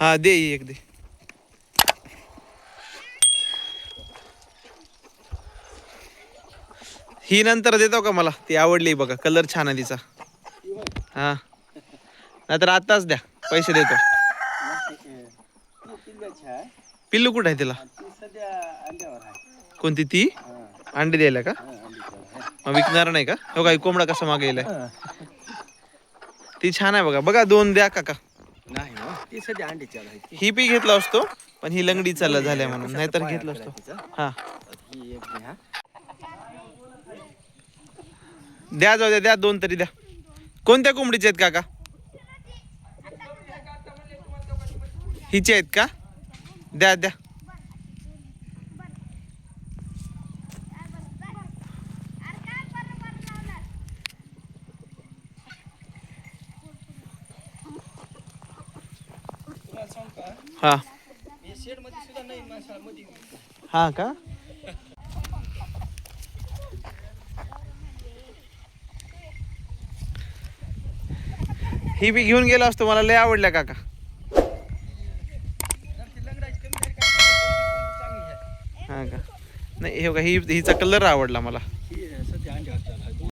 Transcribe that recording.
हा दे एक दे. ही नंतर देतो का मला? ती आवडली बघा कलर छान आहे तिचा. हा. नाहीतर आताच द्या पैसे देतो. पिल्लू कुठं आहे तिला? कोणती ती? अंडी द्यायला का? मग विकणार नाही का? हो काय कोंबडा कसा मागे ती छान आहे बघा. बघा दोन द्या काका. ती सध्या अंडी चालू आहे ती. ही पी घेतला असतो पण ही लंगडी चालला झाल्या म्हणून नाहीतर घेतलं असतो. हा ही एक घ्या. द्या जाऊ द्या द्या दोन तरी द्या कोणत्या कोंबडीचे आहेत काका हिचे आहेत का द्या द्या हा. हा का? ही बी घेऊन गेलो असतो मला लय आवडल्या काका. हा का? नाही हे बघा ही हिचा कलर आवडला मला.